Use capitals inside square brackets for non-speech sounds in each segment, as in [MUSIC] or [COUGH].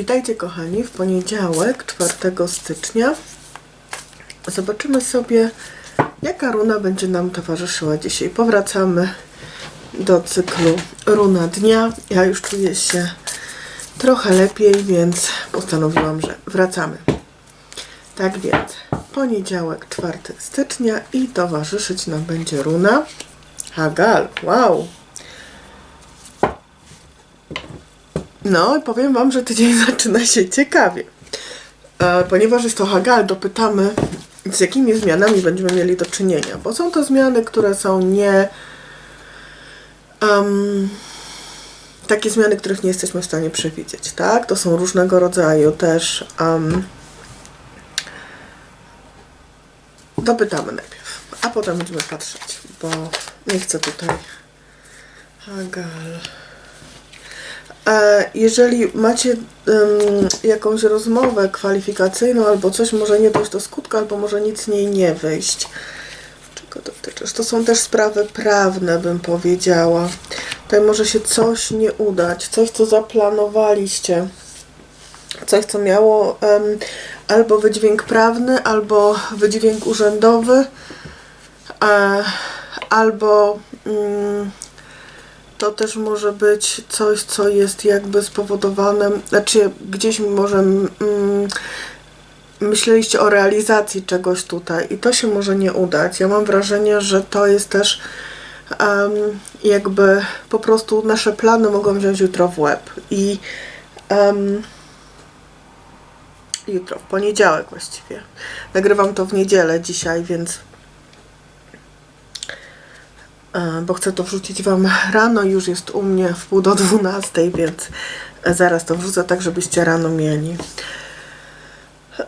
Witajcie kochani w poniedziałek 4 stycznia. Zobaczymy sobie jaka runa będzie nam towarzyszyła dzisiaj. Powracamy do cyklu runa dnia. Ja już czuję się trochę lepiej, więc postanowiłam, że wracamy. Tak więc poniedziałek 4 stycznia i towarzyszyć nam będzie runa Hagal. Wow! No i powiem Wam, że tydzień [LAUGHS] zaczyna się ciekawie. E, ponieważ jest to Hagal, dopytamy, z jakimi zmianami będziemy mieli do czynienia. Bo są to zmiany, które są nie... Um, takie zmiany, których nie jesteśmy w stanie przewidzieć, tak? To są różnego rodzaju też... Um, dopytamy najpierw, a potem będziemy patrzeć, bo nie chcę tutaj... Hagal... E, Jeżeli macie ym, jakąś rozmowę kwalifikacyjną albo coś może nie dojść do skutku, albo może nic z niej nie wyjść. Czego dotyczysz? To są też sprawy prawne, bym powiedziała. Tutaj może się coś nie udać, coś co zaplanowaliście. Coś, co miało em, albo wydźwięk prawny, albo wydźwięk urzędowy, e, albo mm, to też może być coś, co jest jakby spowodowane, znaczy gdzieś może mm, myśleliście o realizacji czegoś tutaj i to się może nie udać. Ja mam wrażenie, że to jest też em, jakby po prostu nasze plany mogą wziąć jutro w łeb i em, jutro, w poniedziałek właściwie. Nagrywam to w niedzielę dzisiaj, więc bo chcę to wrzucić Wam rano, już jest u mnie w pół do dwunastej, więc zaraz to wrzucę tak, żebyście rano mieli.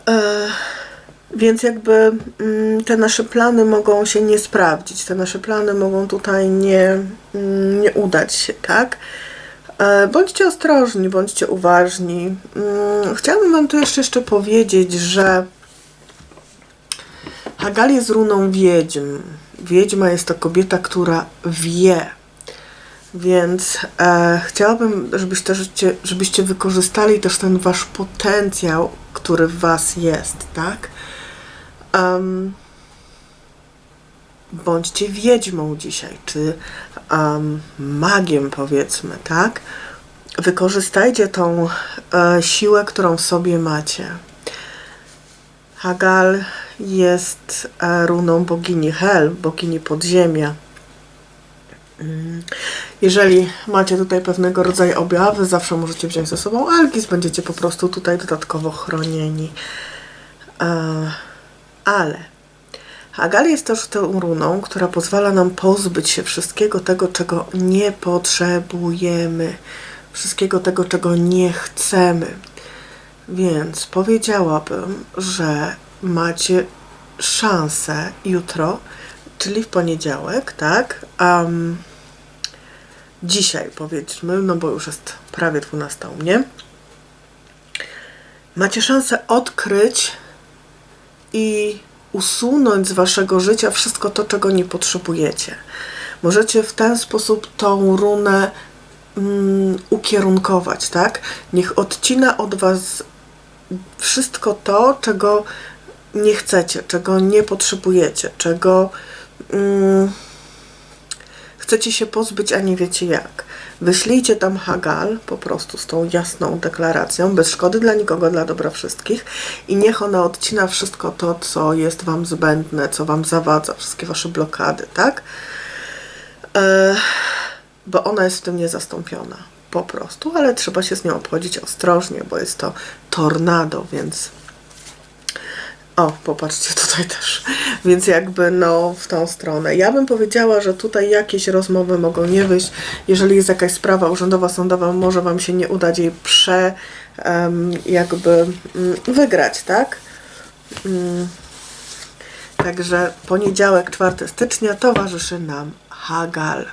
E, więc jakby mm, te nasze plany mogą się nie sprawdzić, te nasze plany mogą tutaj nie, mm, nie udać się, tak? E, bądźcie ostrożni, bądźcie uważni. Mm, chciałabym Wam tu jeszcze, jeszcze powiedzieć, że Hagal jest runą wiedźm. Wiedźma jest to kobieta, która wie. Więc e, chciałabym, żebyście, żebyście wykorzystali też ten wasz potencjał, który w was jest, tak? Um, bądźcie wiedźmą dzisiaj, czy um, magiem powiedzmy, tak? Wykorzystajcie tą e, siłę, którą w sobie macie. Hagal jest e, runą bogini Hel, bogini podziemia. Mm. Jeżeli macie tutaj pewnego rodzaju objawy, zawsze możecie wziąć ze sobą Algis, będziecie po prostu tutaj dodatkowo chronieni. E, ale Hagal jest też tą runą, która pozwala nam pozbyć się wszystkiego tego, czego nie potrzebujemy, wszystkiego tego, czego nie chcemy. Więc powiedziałabym, że macie szansę jutro, czyli w poniedziałek, tak? Um, dzisiaj powiedzmy, no bo już jest prawie 12 u mnie. Macie szansę odkryć i usunąć z waszego życia wszystko to, czego nie potrzebujecie. Możecie w ten sposób tą runę mm, ukierunkować, tak? Niech odcina od was wszystko to, czego nie chcecie, czego nie potrzebujecie, czego mm, chcecie się pozbyć, a nie wiecie jak. Wyślijcie tam Hagal po prostu z tą jasną deklaracją, bez szkody dla nikogo, dla dobra wszystkich i niech ona odcina wszystko to, co jest Wam zbędne, co Wam zawadza, wszystkie Wasze blokady, tak? E, bo ona jest w tym niezastąpiona, po prostu, ale trzeba się z nią obchodzić ostrożnie, bo jest to tornado, więc o, popatrzcie tutaj też. Więc jakby no w tą stronę. Ja bym powiedziała, że tutaj jakieś rozmowy mogą nie wyjść. Jeżeli jest jakaś sprawa urzędowa, sądowa, może Wam się nie udać jej prze jakby um, wygrać, tak? Um, także poniedziałek, 4 stycznia towarzyszy nam Hagal.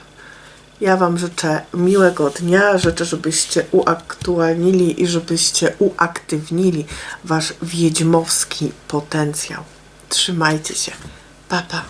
Ja Wam życzę miłego dnia, życzę, żebyście uaktualnili i żebyście uaktywnili Wasz wiedźmowski potencjał. Trzymajcie się. Pa, pa.